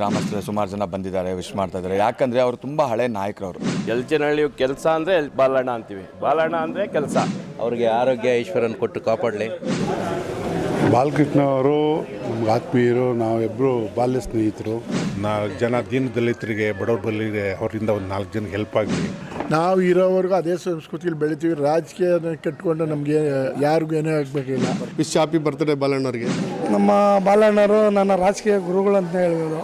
ಗ್ರಾಮಸ್ಥರು ಸುಮಾರು ಜನ ಬಂದಿದ್ದಾರೆ ವಿಶ್ ಮಾಡ್ತಾ ಇದ್ದಾರೆ. ಯಾಕಂದ್ರೆ ಅವರು ತುಂಬಾ ಹಳೆ ನಾಯಕರವರು. ಅವರು ಎಲ್ಚನಹಳ್ಳಿ ಕೆಲಸ ಅಂದ್ರೆ ಬಾಲಣ್ಣ ಅಂತೀವಿ. ಬಾಲಣ್ಣ ಅಂದ್ರೆ ಕೆಲಸ. ಅವ್ರಿಗೆ ಆರೋಗ್ಯ ಈಶ್ವರನ್ ಕೊಟ್ಟು ಕಾಪಾಡಲಿ. ಬಾಲಕೃಷ್ಣ ಅವರು ನಮ್ಗೆ ಆತ್ಮೀಯರು ನಾವಿಬ್ಬರು ಬಾಲ್ಯ ಸ್ನೇಹಿತರು. ನಾ ಜನ ದೀನ ದಲಿತರಿಗೆ ಬಡವ್ರ ಬಲ್ಲಿಗೆ ಅವರಿಂದ ಒಂದು ನಾಲ್ಕು ಜನಕ್ಕೆ ಹೆಲ್ಪ್ ಆಗಲಿ. ನಾವು ಇರೋವರೆಗೂ ಅದೇ ಸಂಸ್ಕೃತಿಯಲ್ಲಿ ಬೆಳಿತೀವಿ. ರಾಜಕೀಯ ಕಟ್ಕೊಂಡು ನಮಗೆ ಯಾರಿಗೂ ಏನೇ ಆಗಬೇಕಿಲ್ಲ. ವಿಶ್ ಹ್ಯಾಪಿ ಬರ್ತ್ಡೇ ಬಾಲಣ್ಣವ್ರಿಗೆ. ನಮ್ಮ ಬಾಲಣ್ಣರು ನನ್ನ ರಾಜಕೀಯ ಗುರುಗಳು ಅಂತ ಹೇಳ್ಬೋದು.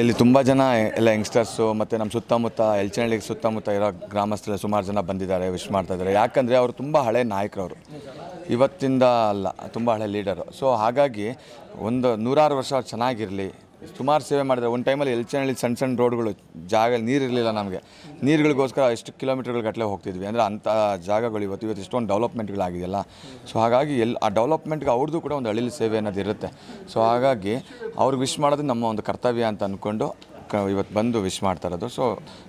ಇಲ್ಲಿ ತುಂಬ ಜನ ಎಲ್ಲ ಯಂಗ್ಸ್ಟರ್ಸು ಮತ್ತು ನಮ್ಮ ಸುತ್ತಮುತ್ತ ಎಲ್ಚನಹಳ್ಳಿಗೆ ಸುತ್ತಮುತ್ತ ಇರೋ ಗ್ರಾಮಸ್ಥರು ಸುಮಾರು ಜನ ಬಂದಿದ್ದಾರೆ ವಿಶ್ ಮಾಡ್ತಾ ಇದ್ದಾರೆ. ಯಾಕಂದರೆ ಅವರು ತುಂಬ ಹಳೆ ನಾಯಕರವರು. ಇವತ್ತಿಂದ ಅಲ್ಲ, ತುಂಬ ಹಳೆ ಲೀಡರು ಸೊ ಹಾಗಾಗಿ ಒಂದು ನೂರಾರು ವರ್ಷ ಚೆನ್ನಾಗಿರಲಿ ಸುಮಾರು ಸೇವೆ ಮಾಡಿದ್ದಾರೆ. ಒಂದು ಟೈಮಲ್ಲಿ ಎಲ್ಚನಹಳ್ಳಿ ಸಣ್ಣ ಸಣ್ಣ ರೋಡ್ಗಳು ಜಾಗ ನೀರಿರಲಿಲ್ಲ ನಮಗೆ. ನೀರುಗಳಿಗೋಸ್ಕರ ಎಷ್ಟು ಕಿಲೋಮೀಟರ್ಗಳು ಗಟ್ಟಲೆ ಹೋಗ್ತಿದ್ವಿ. ಅಂದರೆ ಅಂಥ ಜಾಗಗಳು ಇವತ್ತು ಇವತ್ತು ಇಷ್ಟೊಂದು ಡೆವಲಪ್ಮೆಂಟ್ಗಳಾಗಿದೆಯಲ್ಲ ಸೊ ಹಾಗಾಗಿ ಎಲ್ಲಿ ಆ ಡೆವಲಪ್ಮೆಂಟ್ಗೆ ಅವ್ರದ್ದು ಕೂಡ ಒಂದು ಹಳ್ಳಿಲಿ ಸೇವೆ ಅನ್ನೋದು ಇರುತ್ತೆ. ಸೊ ಹಾಗಾಗಿ ಅವ್ರಿಗೆ ವಿಶ್ ಮಾಡೋದು ನಮ್ಮ ಒಂದು ಕರ್ತವ್ಯ ಅಂತ ಅಂದ್ಕೊಂಡು ಕ, ಇವತ್ತು ಬಂದು ವಿಶ್ ಮಾಡ್ತಾ ಇರೋದು. ಸೊ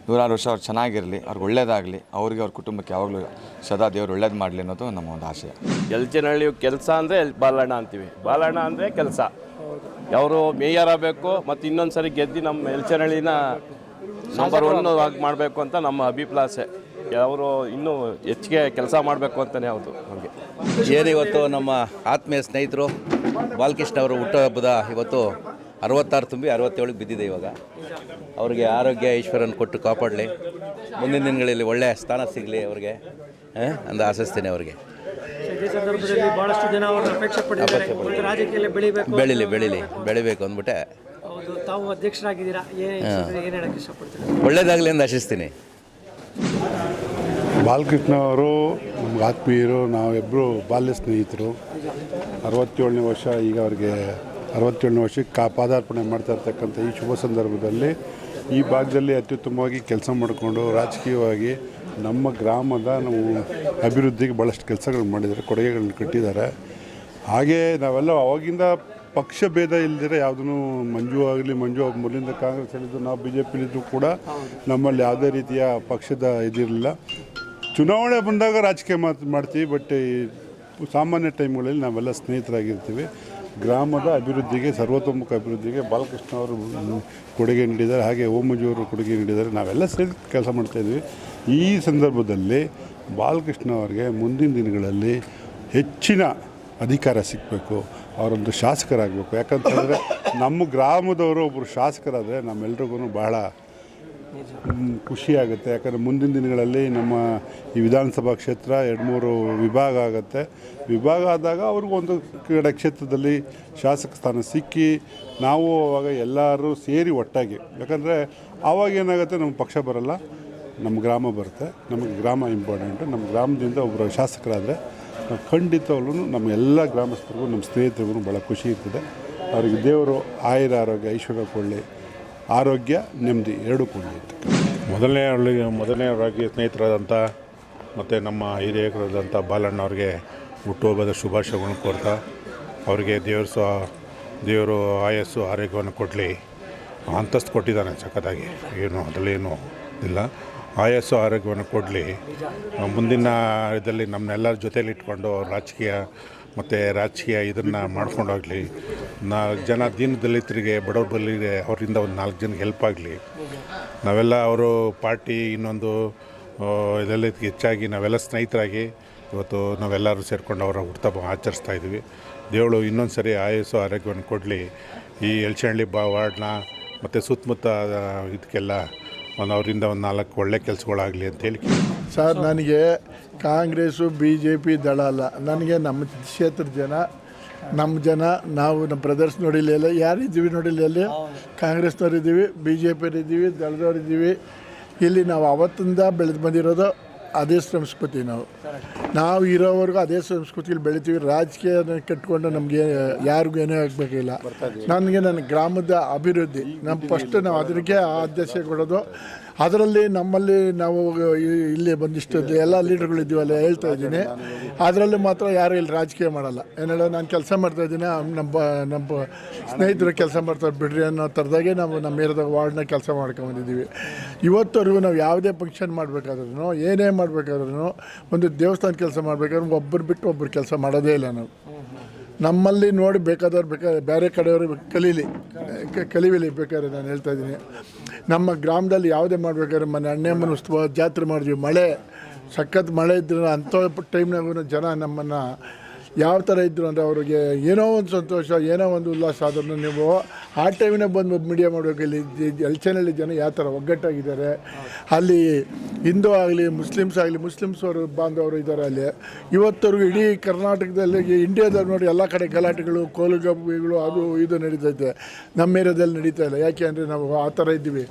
ನೂರಾರು ವರ್ಷ ಅವ್ರು ಚೆನ್ನಾಗಿರಲಿ, ಅವ್ರಿಗೆ ಒಳ್ಳೇದಾಗಲಿ, ಅವ್ರಿಗೆ ಅವ್ರ ಕುಟುಂಬಕ್ಕೆ ಯಾವಾಗಲೂ ಸದಾ ದೇವರು ಒಳ್ಳೇದು ಮಾಡಲಿ ಅನ್ನೋದು ನಮ್ಮ ಒಂದು ಆಶಯ. ಎಲ್ಚನಹಳ್ಳಿ ಕೆಲಸ ಅಂದರೆ ಬಾಲಣ್ಣ ಅಂತೀವಿ. ಬಾಲಣ್ಣ ಅಂದರೆ ಕೆಲಸ. ಅವರು ಮೇಯರ್ ಆಗಬೇಕು ಮತ್ತು ಇನ್ನೊಂದು ಸರಿ ಗೆದ್ದು ನಮ್ಮ ಎಲ್ಚನಹಳ್ಳಿನ ನಂಬರ್ ಒನ್ ಆಗಿ ಮಾಡಬೇಕು ಅಂತ ನಮ್ಮ ಅಭಿಪ್ರಾಸೆ ಅವರು ಇನ್ನೂ ಹೆಚ್ಚಿಗೆ ಕೆಲಸ ಮಾಡಬೇಕು ಅಂತಲೇ ಹೌದು ನಮಗೆ ಏನಿವತ್ತು ನಮ್ಮ ಆತ್ಮೀಯ ಸ್ನೇಹಿತರು ಬಾಲಕೃಷ್ಣ ಅವರು ಹುಟ್ಟುಹಬ್ಬದ ಇವತ್ತು ಅರವತ್ತಾರು ತುಂಬಿ ಅರವತ್ತೇಳಿಗೆ ಬಿದ್ದಿದೆ ಇವಾಗ. ಅವರಿಗೆ ಆರೋಗ್ಯ ಈಶ್ವರನ ಕೊಟ್ಟು ಕಾಪಾಡಲಿ. ಮುಂದಿನ ದಿನಗಳಲ್ಲಿ ಒಳ್ಳೆಯ ಸ್ಥಾನ ಸಿಗಲಿ ಅವ್ರಿಗೆ. ಅಂತ ಆಶಿಸ್ತೀನಿ ಅವ್ರಿಗೆ. ಸಂದರ್ಭದಲ್ಲಿ ಬಹಳಷ್ಟು ಜನ ಅವರನ್ನು ಅಪೇಕ್ಷೆ ಪಟ್ಟಿದ್ದಾರೆ ರಾಜಕೀಯದಲ್ಲಿ ಬೆಳಿಬೇಕು ಬೆಳಿಲಿ ಬೆಳೀಲಿ ಬೆಳಿಬೇಕು ಅಂದ್ಬಿಟ್ಟೆ. ಹೌದು ತಾವು ಅಧ್ಯಕ್ಷರಾಗಿದ್ದೀರಾ? ಏನು ಏನು ಹೇಳಕ್ಕೆ ಇಷ್ಟಪಡ್ತೀರಾ? ಒಳ್ಳೇದಾಗಲಿ ಅಂತ ಆಶಿಸ್ತೀನಿ. ಬಾಲಕೃಷ್ಣ ಅವರು ನಮ್ಗೆ ಆತ್ಮೀಯರು ನಾವಿಬ್ಬರು ಬಾಲ್ಯ ಸ್ನೇಹಿತರು. ಅರವತ್ತೇಳನೇ ವರ್ಷ ಈಗ ಅವ್ರಿಗೆ ಅರವತ್ತೇಳನೇ ವರ್ಷಕ್ಕೆ ಕಾ ಪಾದಾರ್ಪಣೆ ಮಾಡ್ತಾ ಇರ್ತಕ್ಕಂಥ ಈ ಶುಭ ಸಂದರ್ಭದಲ್ಲಿ ಈ ಭಾಗದಲ್ಲಿ ಅತ್ಯುತ್ತಮವಾಗಿ ಕೆಲಸ ಮಾಡಿಕೊಂಡು ರಾಜಕೀಯವಾಗಿ ನಮ್ಮ ಗ್ರಾಮದ ನಾವು ಅಭಿವೃದ್ಧಿಗೆ ಭಾಳಷ್ಟು ಕೆಲಸಗಳು ಮಾಡಿದ್ದಾರೆ, ಕೊಡುಗೆಗಳನ್ನ ಕಟ್ಟಿದ್ದಾರೆ. ಹಾಗೇ ನಾವೆಲ್ಲ ಅವಾಗಿಂದ ಪಕ್ಷ ಭೇದ ಇಲ್ಲದಿರ ಯಾವುದೂ ಮಂಜು ಆಗಲಿ, ಮಂಜು ಮೊದಲಿಂದ ಕಾಂಗ್ರೆಸ್ ಹೇಳಿದ್ದು ನಾವು ಬಿ ಜೆ ಪಿಲಿದ್ದು ಕೂಡ ನಮ್ಮಲ್ಲಿ ಯಾವುದೇ ರೀತಿಯ ಪಕ್ಷದ ಇದಿರಲಿಲ್ಲ. ಚುನಾವಣೆ ಬಂದಾಗ ರಾಜಕೀಯ ಮಾತು ಮಾಡ್ತೀವಿ, ಬಟ್ ಈ ಸಾಮಾನ್ಯ ಟೈಮ್ಗಳಲ್ಲಿ ನಾವೆಲ್ಲ ಸ್ನೇಹಿತರಾಗಿರ್ತೀವಿ. ಗ್ರಾಮದ ಅಭಿವೃದ್ಧಿಗೆ, ಸರ್ವತೋಮುಖ ಅಭಿವೃದ್ಧಿಗೆ ಬಾಲಕೃಷ್ಣ ಅವರು ಕೊಡುಗೆ ನೀಡಿದ್ದಾರೆ. ಹಾಗೆ ಓಮಜಿಯವರು ಕೊಡುಗೆ ನೀಡಿದ್ದಾರೆ. ನಾವೆಲ್ಲ ಸೇರಿ ಕೆಲಸ ಮಾಡ್ತಾಯಿದ್ವಿ ಈ ಸಂದರ್ಭದಲ್ಲಿ ಬಾಲಕೃಷ್ಣ ಅವರಿಗೆ ಮುಂದಿನ ದಿನಗಳಲ್ಲಿ ಹೆಚ್ಚಿನ ಅಧಿಕಾರ ಸಿಗಬೇಕು. ಅವರೊಂದು ಶಾಸಕರಾಗಬೇಕು. ಯಾಕಂತಂದರೆ ನಮ್ಮ ಗ್ರಾಮದವರು ಒಬ್ಬರು ಶಾಸಕರಾದರೆ ನಮ್ಮೆಲ್ರಿಗೂ ಬಹಳ ಖುಷಿಯಾಗುತ್ತೆ ಯಾಕಂದರೆ ಮುಂದಿನ ದಿನಗಳಲ್ಲಿ ನಮ್ಮ ಈ ವಿಧಾನಸಭಾ ಕ್ಷೇತ್ರ ಎರಡು ಮೂರು ವಿಭಾಗ ಆಗುತ್ತೆ. ವಿಭಾಗ ಆದಾಗ ಅವ್ರಿಗೊಂದು ಕ್ರೀಡಾ ಕ್ಷೇತ್ರದಲ್ಲಿ ಶಾಸಕ ಸ್ಥಾನ ಸಿಕ್ಕಿ ನಾವು ಅವಾಗ ಎಲ್ಲರೂ ಸೇರಿ ಒಟ್ಟಾಗಿ. ಯಾಕಂದರೆ ಆವಾಗ ಏನಾಗುತ್ತೆ, ನಮ್ಮ ಪಕ್ಷ ಬರಲ್ಲ, ನಮ್ಮ ಗ್ರಾಮ ಬರುತ್ತೆ. ನಮಗೆ ಗ್ರಾಮ ಇಂಪಾರ್ಟೆಂಟು ನಮ್ಮ ಗ್ರಾಮದಿಂದ ಒಬ್ಬರು ಶಾಸಕರಾದರೆ ಖಂಡಿತವಾಗ್ಲೂ ನಮ್ಮ ಎಲ್ಲ ಗ್ರಾಮಸ್ಥರಿಗೂ, ನಮ್ಮ ಸ್ನೇಹಿತರಿಗೂ ಭಾಳ ಖುಷಿ ಇರ್ತದೆ. ಅವರಿಗೆ ದೇವರು, ಆಯುರ, ಆರೋಗ್ಯ, ಐಶ್ವರ್ಯ ಕೊಡಲಿ. ಆರೋಗ್ಯ, ನೆಮ್ಮದಿ ಎರಡೂ ಕೂಡ ಮೊದಲನೇ ಹಳ್ಳಿಗೆ ಮೊದಲನೇವರಾಗಿ ಸ್ನೇಹಿತರಾದಂಥ ಮತ್ತು ನಮ್ಮ ಹಿರಿಯಕರಾದಂಥ ಬಾಲಣ್ಣ ಅವ್ರಿಗೆ ಹುಟ್ಟುಹಬ್ಬದ ಶುಭಾಶಯಗಳನ್ನು ಕೋರ್ತಾ, ಅವರಿಗೆ ದೇವರು ಸಹ ದೇವರು ಆಯಸ್ಸು, ಆರೋಗ್ಯವನ್ನು ಕೊಡಲಿ. ಅಂತಸ್ತು ಕೊಟ್ಟಿದ್ದಾನೆ ಸಖತ್ತಾಗಿ. ಏನು ಅದರಲ್ಲೇನು ಇಲ್ಲ. ಆಯಸ್ಸು, ಆರೋಗ್ಯವನ್ನು ಕೊಡಲಿ. ಮುಂದಿನ ಇದರಲ್ಲಿ ನಮ್ಮನ್ನೆಲ್ಲರ ಜೊತೆಯಲ್ಲಿ ಇಟ್ಕೊಂಡು ರಾಜಕೀಯ ಮತ್ತು ರಾಜಕೀಯ ಇದನ್ನು ಮಾಡ್ಕೊಂಡೋಗಲಿ ನಾ ಜನ ದೀನ ದಲಿತರಿಗೆ ಬಡವ್ರ ಬಲಿಗೆ ಅವರಿಂದ ಒಂದು ನಾಲ್ಕು ಜನಕ್ಕೆ ಹೆಲ್ಪ್ ಆಗಲಿ. ನಾವೆಲ್ಲ ಅವರು ಪಾರ್ಟಿ ಇನ್ನೊಂದು ಇದೆಲ್ಲ ಹೆಚ್ಚಾಗಿ ನಾವೆಲ್ಲ ಸ್ನೇಹಿತರಾಗಿ ಇವತ್ತು ನಾವೆಲ್ಲರೂ ಸೇರಿಕೊಂಡು ಅವರ ಹುಟ್ಟುಹಬ್ಬ ಆಚರಿಸ್ತಾ ಇದ್ದೀವಿ ದೇವಳು ಇನ್ನೊಂದು ಸರಿ ಆಯಸ್ಸು, ಆರೋಗ್ಯವನ್ನು ಕೊಡಲಿ. ಈ ಎಲ್ಚಹಳ್ಳಿ ಬಾ ವಾರ್ಡ್ನ ಮತ್ತು ಸುತ್ತಮುತ್ತ ಇದಕ್ಕೆಲ್ಲ ಒಂದು ಅವರಿಂದ ಒಂದು ನಾಲ್ಕು ಒಳ್ಳೆ ಕೆಲಸಗಳಾಗಲಿ ಅಂತೇಳಿ ಸರ್ ನನಗೆ ಕಾಂಗ್ರೆಸ್ಸು ಬಿ ಜೆ ಪಿ ದಳ ಅಲ್ಲ. ನನಗೆ ನಮ್ಮ ಕ್ಷೇತ್ರದ ಜನ ನಮ್ಮ ಜನ ನಾವು ನಮ್ಮ ಬ್ರದರ್ಸ್ ನೋಡಿಲ್ಲ ಎಲ್ಲ ಯಾರಿದ್ದೀವಿ ನೋಡಿಲ್ಲ ಎಲ್ಲಿ ಕಾಂಗ್ರೆಸ್ನವ್ರು ಇದ್ದೀವಿ ಬಿ ಜೆ ಪಿಯವ್ರು ಇದ್ದೀವಿ ದಳದವ್ರು ಇದ್ದೀವಿ. ಇಲ್ಲಿ ನಾವು ಅವತ್ತಿಂದ ಬೆಳೆದು ಬಂದಿರೋದು ಅದೇ ಸಂಸ್ಕೃತಿ ನಾವು. ನಾವು ಇರೋವರೆಗೂ ಅದೇ ಸಂಸ್ಕೃತಿಲಿ ಬೆಳಿತೀವಿ. ರಾಜಕೀಯ ಕಟ್ಕೊಂಡು ನಮಗೆ ಯಾರಿಗೂ ಏನೂ ಆಗಬೇಕಿಲ್ಲ. ನನಗೆ ನನ್ನ ಗ್ರಾಮದ ಅಭಿವೃದ್ಧಿ ನಮ್ಮ ಫಸ್ಟ್ ನಾವು ಅದಕ್ಕೆ ಆದ್ಯತೆ ಕೊಡೋದು. ಅದರಲ್ಲಿ ನಮ್ಮಲ್ಲಿ ನಾವು ಇಲ್ಲಿ ಬಂದಿಷ್ಟು ಎಲ್ಲ ಲೀಡರ್ಗಳು ಇದ್ದೀವಲ್ಲ ಹೇಳ್ತಾ ಇದ್ದೀನಿ. ಅದರಲ್ಲಿ ಮಾತ್ರ ಯಾರು ಇಲ್ಲಿ ರಾಜಕೀಯ ಮಾಡಲ್ಲ. ಏನು ಹೇಳೋ ನಾನು ಕೆಲಸ ಮಾಡ್ತಾ ಇದ್ದೀನಿ. ನಮ್ಮ ನಮ್ಮ ಸ್ನೇಹಿತರು ಕೆಲಸ ಮಾಡ್ತಾರೆ ಬಿಡ್ರಿ ಅನ್ನೋ ಥರದಾಗೆ ನಾವು ನಮ್ಮ ಏರಿಯಾದಾಗ ವಾರ್ಡ್ನ ಕೆಲಸ ಮಾಡ್ಕೊಂಬಂದಿದ್ದೀವಿ. ಇವತ್ತವರೆಗೂ ನಾವು ಯಾವುದೇ ಫಂಕ್ಷನ್ ಮಾಡಬೇಕಾದ್ರೂ ಏನೇ ಮಾಡಬೇಕಾದ್ರೂ ಒಂದು ದೇವಸ್ಥಾನ ಕೆಲಸ ಮಾಡಬೇಕಾದ್ರೆ ಒಬ್ಬರು ಬಿಟ್ಟು ಒಬ್ಬರು ಕೆಲಸ ಮಾಡೋದೇ ಇಲ್ಲ ನಾವು. ನಮ್ಮಲ್ಲಿ ನೋಡಿ ಬೇಕಾದವ್ರು ಬೇಕಾದ್ರೆ ಬೇರೆ ಕಡೆಯವರು ಕಲೀಲಿ. ಕಲಿವಿಲಿ ಬೇಕಾದ್ರೆ ನಾನು ಹೇಳ್ತಾ ಇದ್ದೀನಿ. ನಮ್ಮ ಗ್ರಾಮದಲ್ಲಿ ಯಾವುದೇ ಮಾಡಬೇಕಾದ್ರೆ ಮನೆ ಅಣ್ಣಮ್ಮನ ಉತ್ಸವ, ಜಾತ್ರೆ ಮಾಡಿದ್ವಿ. ಮಳೆ, ಸಖತ್ ಮಳೆ ಇದ್ರೆ ಅಂಥ ಟೈಮ್ನಾಗೂ ಜನ ನಮ್ಮನ್ನು ಯಾವ ಥರ ಇದ್ದರು ಅಂದರೆ ಅವ್ರಿಗೆ ಏನೋ ಒಂದು ಸಂತೋಷ, ಏನೋ ಒಂದು ಉಲ್ಲಾಸ. ಆದ್ರೂ ನೀವು ಆ ಟೈಮಿನ ಬಂದು ಮೀಡಿಯಾ ಮಾಡಬೇಕು. ಇಲ್ಲಿ ಎಲ್ಚನಲ್ಲಿ ಜನ ಯಾವ ಥರ ಒಗ್ಗಟ್ಟಾಗಿದ್ದಾರೆ. ಅಲ್ಲಿ ಹಿಂದೂ ಆಗಲಿ, ಮುಸ್ಲಿಮ್ಸ್ ಆಗಲಿ, ಮುಸ್ಲಿಮ್ಸ್ ಅವರು ಬಾಂಧವರು ಇದ್ದಾರೆ ಅಲ್ಲಿ. ಇವತ್ತವರೆಗೂ ಇಡೀ ಕರ್ನಾಟಕದಲ್ಲಿ ಇಂಡಿಯಾದಲ್ಲಿ ನೋಡಿ ಎಲ್ಲ ಕಡೆ ಗಲಾಟೆಗಳು, ಕೋಲುಗಬ್ಬಿಗಳು ಅದು ಇದು ನಡೀತೈತೆ. ನಮ್ಮ ಏರಿಯಾದಲ್ಲಿ ನಡೀತಾ ಇಲ್ಲ. ಯಾಕೆ ಅಂದರೆ ನಾವು ಆ ಥರ ಇದ್ದೀವಿ.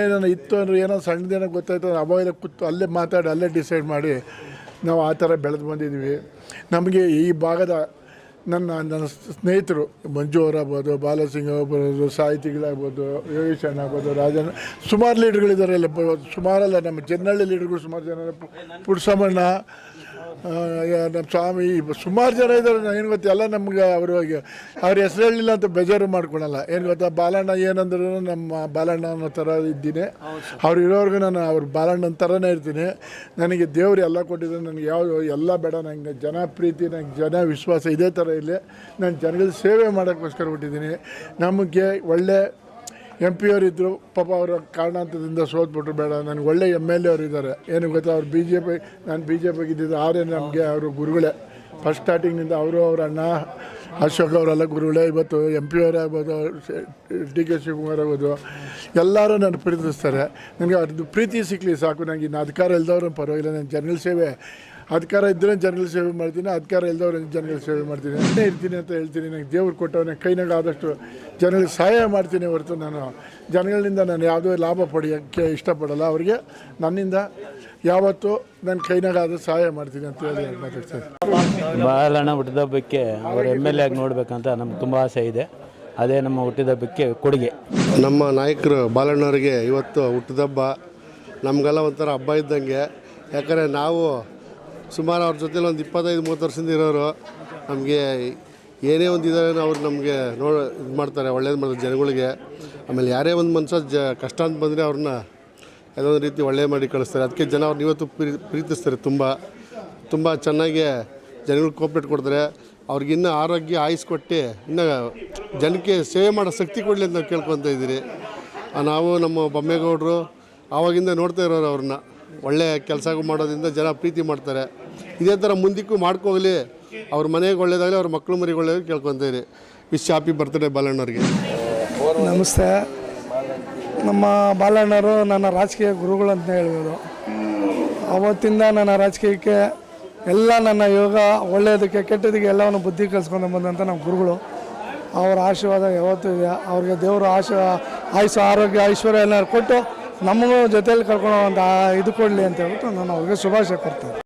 ಏನೋ ಇತ್ತು ಅಂದರೆ ಏನೋ ಸಣ್ಣದೇನೋ ಗೊತ್ತಾಯ್ತು ಅವಾಗಲೇ ಕೂತು ಅಲ್ಲೇ ಮಾತಾಡಿ, ಅಲ್ಲೇ ಡಿಸೈಡ್ ಮಾಡಿ ನಾವು ಆ ಥರ ಬೆಳೆದು ಬಂದಿದ್ದೀವಿ. ನಮಗೆ ಈ ಭಾಗದ ನನ್ನ ನನ್ನ ಸ್ನೇಹಿತರು ಮಂಜು ಅವರಾಗ್ಬೋದು, ಬಾಲಸಿಂಗ್ ಆಗ್ಬೋದು, ಸಾಹಿತಿಗಳಾಗ್ಬೋದು ಯೋಗೇಶ್ ಆಗ್ಬೋದು ರಾಜಣ್ಣ ಸುಮಾರು ಲೀಡರ್ಗಳಿದ್ದಾರೆ ಸುಮಾರಲ್ಲ, ನಮ್ಮ ಜನ್ನಳ್ಳಿ ಲೀಡರ್ಗಳು ಸುಮಾರು ಜನ. ಪುರುಷಮಣ್ಣ ನಮ್ಮ ಸ್ವಾಮಿ ಸುಮಾರು ಜನ ಇದ್ದಾರೆ. ಏನು ಗೊತ್ತಾ, ಎಲ್ಲ ನಮ್ಗೆ ಅವರು ಅವ್ರ ಹೆಸರು ಹೇಳಿಲ್ಲ ಅಂತ ಬೇಜಾರು ಮಾಡ್ಕೊಳಲ್ಲ. ಏನು ಗೊತ್ತಾ, ಬಾಲಣ್ಣ ಏನಂದ್ರೂ ನಮ್ಮ ಬಾಲಣ್ಣ ಅನ್ನೋ ಥರ ಇದ್ದೀನಿ. ಅವ್ರು ಇರೋರ್ಗು ನಾನು ಅವ್ರ ಬಾಲಣ್ಣನ ಥರನೇ ಇರ್ತೀನಿ. ನನಗೆ ದೇವ್ರು ಎಲ್ಲ ಕೊಟ್ಟಿದ್ರು ನನಗೆ ಯಾವ ಎಲ್ಲ ಬೇಡ. ನಂಗೆ ಜನ ಪ್ರೀತಿ, ನಂಗೆ ಜನ ವಿಶ್ವಾಸ ಇದೇ ಥರ ಇಲ್ಲಿ ನಾನು ಜನಗಳ ಸೇವೆ ಮಾಡೋಕ್ಕೋಸ್ಕರ ಬಿಟ್ಟಿದ್ದೀನಿ ನಮಗೆ ಒಳ್ಳೆ ಎಂ ಪಿ ಅವರು ಇದ್ದರು ಪಾಪ ಅವರ ಕಾರಣಾಂತದಿಂದ ಸೋತ್ಬಿಟ್ರು, ಬೇಡ. ನನಗೆ ಒಳ್ಳೆ ಎಂ ಎಲ್ ಎ ಅವರು ಇದ್ದಾರೆ ಏನು ಗೊತ್ತಾ, ಅವ್ರು ಬಿ ಜೆ ಪಿ ನಾನು ಬಿ ಜೆ ಪಿಗೆ ಇದ್ದಿದ್ದು ಆದರೆ ನಮಗೆ ಅವರು ಗುರುಗಳೇ. ಫಸ್ಟ್ ಸ್ಟಾರ್ಟಿಂಗ್ನಿಂದ ಅವರು, ಅವ್ರ ಅಣ್ಣ ಅಶೋಕ್ ಅವರೆಲ್ಲ ಗುರುಗಳೇ. ಇವತ್ತು ಎಂ ಪಿ ಅವರಾಗ್ಬೋದು ಡಿ ಕೆ ಶಿವಕುಮಾರ್ ಆಗ್ಬೋದು, ಎಲ್ಲರೂ ನನ್ನ ಪ್ರೀತಿಸ್ತಾರೆ. ನನಗೆ ಅವ್ರದ್ದು ಪ್ರೀತಿ ಸಿಕ್ಕಲಿ ಸಾಕು. ನನಗೆ ಇನ್ನು ಅಧಿಕಾರ ಇಲ್ಲದವ್ರು ಪರವಾಗಿಲ್ಲ. ನಾನು ಜನಗಳ ಸೇವೆ ಅಧಿಕಾರ ಇದ್ದರೆ ಜನಗಳ ಸೇವೆ ಮಾಡ್ತೀನಿ ಅಧಿಕಾರ ಇಲ್ಲದವ್ರೆ ಜನಗಳ ಸೇವೆ ಮಾಡ್ತೀನಿ. ಅಷ್ಟೇ ಇರ್ತೀನಿ ಅಂತ ಹೇಳ್ತೀನಿ. ನನಗೆ ದೇವ್ರು ಕೊಟ್ಟವನೇ ಕೈನಾಗ ಆದಷ್ಟು ಜನಗಳಿಗೆ ಸಹಾಯ ಮಾಡ್ತೀನಿ ಹೊರತು ನಾನು. ಜನಗಳಿಂದ ನಾನು ಯಾವುದೇ ಲಾಭ ಪಡೆಯೋಕ್ಕೆ ಇಷ್ಟಪಡಲ್ಲ. ಅವರಿಗೆ ನನ್ನಿಂದ ಯಾವತ್ತೂ ನನ್ನ ಕೈನಾಗ ಆದ ಸಹಾಯ ಮಾಡ್ತೀನಿ ಅಂತ ಹೇಳಿ ಮಾತಾಡ್ತೀನಿ ಬಾಲಣ್ಣ ಹುಟ್ಟಿದಬ್ಬಕ್ಕೆ ಅವರು ಎಂ ಎಲ್ ಎ ಆಗಿ ನೋಡಬೇಕಂತ ನಮ್ಗೆ ತುಂಬ ಆಸೆ ಇದೆ. ಅದೇ ನಮ್ಮ ಹುಟ್ಟಿದಬ್ಬಕ್ಕೆ ಕೊಡುಗೆ. ನಮ್ಮ ನಾಯಕರು ಬಾಲಣ್ಣವರಿಗೆ ಇವತ್ತು ಹುಟ್ಟಿದಬ್ಬ ನಮಗೆಲ್ಲ ಒಂಥರ ಹಬ್ಬ ಇದ್ದಂಗೆ. ಯಾಕಂದರೆ ನಾವು ಸುಮಾರು ಅವ್ರ ಜೊತೆಲಿ ಒಂದು ಇಪ್ಪತ್ತೈದು, ಮೂವತ್ತು ವರ್ಷದಿಂದ ಇರೋರು. ನಮಗೆ ಏನೇ ಒಂದು ಇದ್ದಾರೆ ಅವ್ರು ನಮಗೆ ನೋ ಇದು ಮಾಡ್ತಾರೆ, ಒಳ್ಳೇದು ಮಾಡ್ತಾರೆ ಜನಗಳಿಗೆ. ಆಮೇಲೆ ಯಾರೇ ಒಂದು ಮನುಷ್ಯ ಜ ಕಷ್ಟ ಅಂತ ಬಂದರೆ ಅವ್ರನ್ನ ಯಾವುದೋ ಒಂದು ರೀತಿ ಒಳ್ಳೆ ಮಾಡಿ ಕಳಿಸ್ತಾರೆ. ಅದಕ್ಕೆ ಜನ ಅವ್ರನ್ನ ಇವತ್ತು ಪ್ರೀ, ಪ್ರೀತಿಸ್ತಾರೆ ತುಂಬ. ತುಂಬ ಚೆನ್ನಾಗಿ ಜನಗಳಿಗೆ ಕೋಪ್ರೇಟ್ ಕೊಡ್ತಾರೆ. ಅವ್ರಿಗಿನ್ನೂ ಆರೋಗ್ಯ ಆಯಿಸ್ಕೊಟ್ಟು, ಇನ್ನು ಜನಕ್ಕೆ ಸೇವೆ ಮಾಡೋ ಶಕ್ತಿ ಕೊಡಲಿ ಅಂತ ನಾವು ಕೇಳ್ಕೊತ ಇದ್ದೀರಿ. ನಾವು ನಮ್ಮ ಬೊಮ್ಮೇಗೌಡರು ಆವಾಗಿಂದ ನೋಡ್ತಾ ಇರೋರು ಅವ್ರನ್ನ. ಒಳ್ಳೆ ಕೆಲಸ ಮಾಡೋದ್ರಿಂದ ಜನ ಪ್ರೀತಿ ಮಾಡ್ತಾರೆ. ಇದೇ ಥರ ಮುಂದಕ್ಕೂ ಮಾಡ್ಕೋಗಲಿ ಅವ್ರ ಮನೆಗೆ ಒಳ್ಳೇದಾಗಲಿ, ಅವ್ರ ಮಕ್ಕಳು ಮರಿಗೆ ಒಳ್ಳೇದಾಗಲಿ ಕೇಳ್ಕೊತೀರಿ ವಿಶ್ ಹ್ಯಾಪಿ ಬರ್ತ್ಡೇ ಬಾಲಣ್ಣವ್ರಿಗೆ. ನಮಸ್ತೆ. ನಮ್ಮ ಬಾಲಣ್ಣರು ನನ್ನ ರಾಜಕೀಯ ಗುರುಗಳು ಅಂತ ಹೇಳ್ಬೋದು. ಅವತ್ತಿಂದ ನನ್ನ ರಾಜಕೀಯಕ್ಕೆ ಎಲ್ಲ ನನ್ನ ಯೋಗ ಒಳ್ಳೆಯದಕ್ಕೆ ಕೆಟ್ಟದಕ್ಕೆ ಎಲ್ಲವನ್ನು ಬುದ್ಧಿ ಕಲಿಸ್ಕೊಂಡು ಬಂದಂಥ ನಮ್ಮ ಗುರುಗಳು. ಅವರ ಆಶೀರ್ವಾದ ಯಾವತ್ತೂ ಇದೆ. ಅವ್ರಿಗೆ ದೇವರು ಆಶ, ಆಯುಷ, ಆರೋಗ್ಯ, ಐಶ್ವರ್ಯ ಎಲ್ಲ ಕೊಟ್ಟು ನಮಗೂ ಜೊತೆಯಲ್ಲಿ ಕರ್ಕೊಂಡು ಒಂದು ಇದು ಕೊಡಲಿ ಅಂತ ಹೇಳ್ಬಿಟ್ಟು ನಾನು ಅವ್ರಿಗೆ ಶುಭಾಶಯ ಕೊಡ್ತೇನೆ